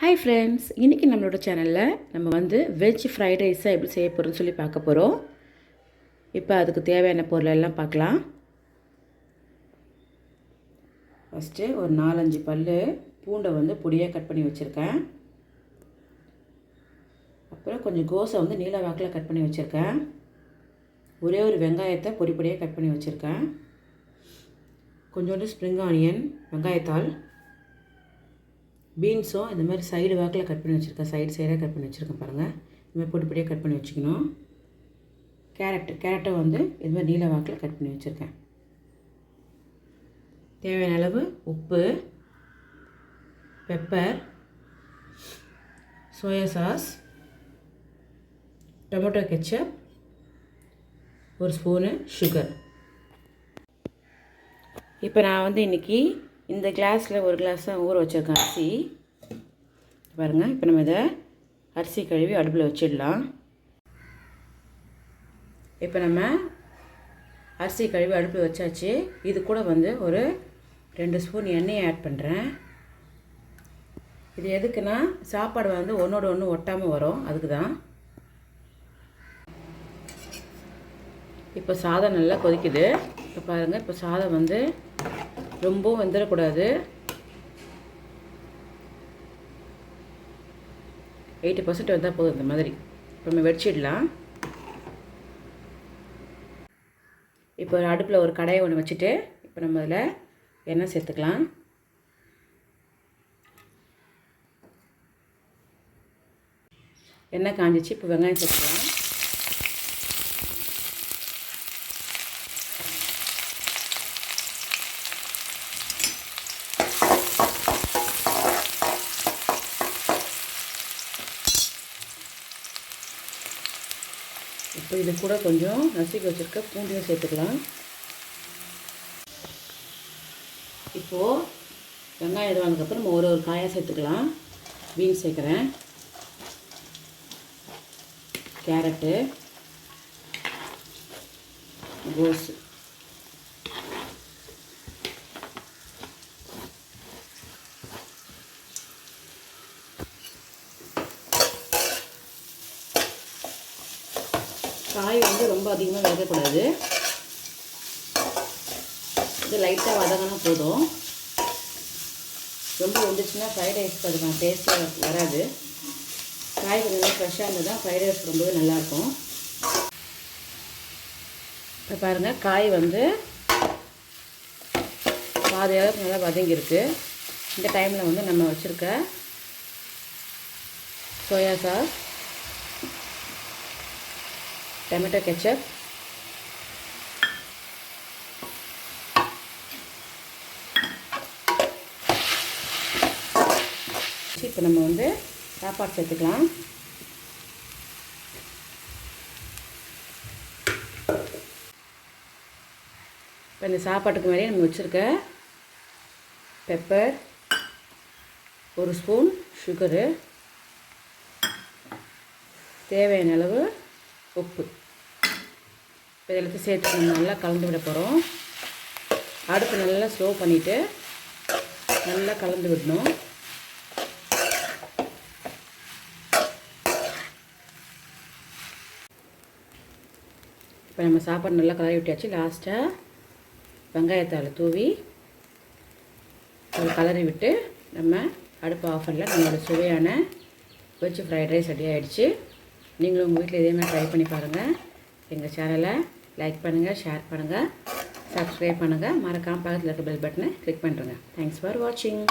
Hi friends இன்றைக்கி நம்மளோட சேனலில் நம்ம வந்து வெஜ் ஃப்ரைட் ரைஸை எப்படி செய்ய போகிறோம்னு சொல்லி பார்க்க போகிறோம் இப்போ அதுக்கு தேவையான பொருள் எல்லாம் பார்க்கலாம். ஃபஸ்ட்டு ஒரு நாலஞ்சு பல் பூண்டை வந்து பொடியாக கட் பண்ணி வச்சுருக்கேன். அப்புறம் கொஞ்சம் கோஸை வந்து நீல வாக்கில் கட் பண்ணி வச்சுருக்கேன். ஒரே ஒரு வெங்காயத்தை பொடி பொடியாக கட் பண்ணி வச்சுருக்கேன். கொஞ்சோண்டு ஸ்ப்ரிங் ஆனியன் வெங்காயத்தாள். பீன்ஸும் இந்த மாதிரி சைடு வாக்கில் கட் பண்ணி வச்சுருக்கேன். சைடு சைடாக கட் பண்ணி வச்சுருக்கேன் பாருங்கள் இந்த மாதிரி பொடி பொடியாக கட் பண்ணி வச்சுக்கணும். கேரட் கேரட்டை வந்து இது மாதிரி நீல வாக்கில் கட் பண்ணி வச்சுருக்கேன். தேவையான அளவு உப்பு pepper soya sauce tomato ketchup ஒரு ஸ்பூனு சுகர் இப்போ நான் வந்து இன்றைக்கி இந்த கிளாஸில் ஒரு கிளாஸ் தான் ஊற வச்சுருக்கேன் அரிசி. பாருங்கள் இப்போ நம்ம இதை அரிசி கழுவி அடுப்பில் வச்சிடலாம். இப்போ நம்ம அரிசி கழுவி அடுப்பில் வச்சாச்சு. இது கூட வந்து ஒரு ரெண்டு ஸ்பூன் எண்ணெயை ஆட் பண்ணுறேன் இது எதுக்குன்னா சாப்பாடு வந்து ஒன்றோட ஒன்று ஒட்டாமல் வரும். அதுக்கு தான். இப்போ சாதம் நல்லா கொதிக்குது. இப்போ பாருங்கள் இப்போ சாதம் வந்து ரொம்பவும் வெந்துடக்கூடாது எயிட்டி பர்சன்ட் வந்தால் போதும் இந்த மாதிரி. இப்போ நம்ம வெடிச்சிடலாம். இப்போ ஒரு அடுப்பில் ஒரு கடையை ஒன்று வச்சுட்டு இப்போ நம்ம அதில் எண்ணெய் சேர்த்துக்கலாம். எண்ணெய் காஞ்சிச்சு இப்போ வெங்காயம் சேர்த்துக்கலாம். இப்போ இது கூட கொஞ்சம் நசுக்கி வச்சுருக்க பூண்டையும் சேர்த்துக்கலாம். இப்போது வெங்காயம் இதுவானதுக்கப்புறம் நம்ம ஒரு ஒரு காயாக சேர்த்துக்கலாம். பீன்ஸ் சேர்க்குறேன். கேரட்டு. கோஸு. காய் வந்து ரொம்ப அதிகமாக வேகக்கூடாது இது லைட்டாக வதங்கினா போதும். ரொம்ப வந்துச்சுன்னா ஃப்ரைட் ரைஸ் அதுக்கான டேஸ்ட்டாக வராது. காய் கொஞ்சம் நல்லா ஃப்ரெஷ்ஷாக இருந்தால் தான் ஃப்ரைட் ரைஸ் ரொம்பவே நல்லாயிருக்கும். இப்போ பாருங்கள் காய் வந்து பாதி அளவுக்கு நல்லா வதங்கியிருக்கு. இந்த டைமில் வந்து நம்ம வச்சுருக்க சோயா சாஸ் டொமேட்டோ கெச்சப். இப்போ நம்ம வந்து சாப்பாடு சேர்த்துக்கலாம். இப்போ இந்த சாப்பாட்டுக்கு மேலேயே நம்ம வச்சுருக்க பெப்பர் ஒரு ஸ்பூன் சுகரு தேவையான அளவு உப்பு. இப்போ இதெல்லாத்தையும் சேர்த்து நல்லா கலந்து விட போகிறோம். அடுப்பு நல்லா ஸ்லோ பண்ணிவிட்டு நல்லா கலந்து விடணும். இப்போ நம்ம சாப்பாடு நல்லா கலரி விட்டாச்சு. லாஸ்ட்டாக வெங்காயத்தால் தூவி ஒரு கலரி விட்டு நம்ம அடுப்பு ஆஃப் நம்மளோட சுவையான வெஜ் ஃப்ரைட் ரைஸ் ரெடி ஆகிடுச்சு நீங்களும் உங்கள் வீட்டில் இதே மாதிரி ட்ரை பண்ணி பாருங்கள் எங்கள் சேனலை லைக் பண்ணுங்கள் ஷேர் பண்ணுங்கள் சப்ஸ்கிரைப் பண்ணுங்கள் மறக்காமல் பக்கத்தில் இருக்க பெல் பட்டனை கிளிக் பண்ணுறேங்க தேங்க்ஸ் ஃபார் வாட்சிங்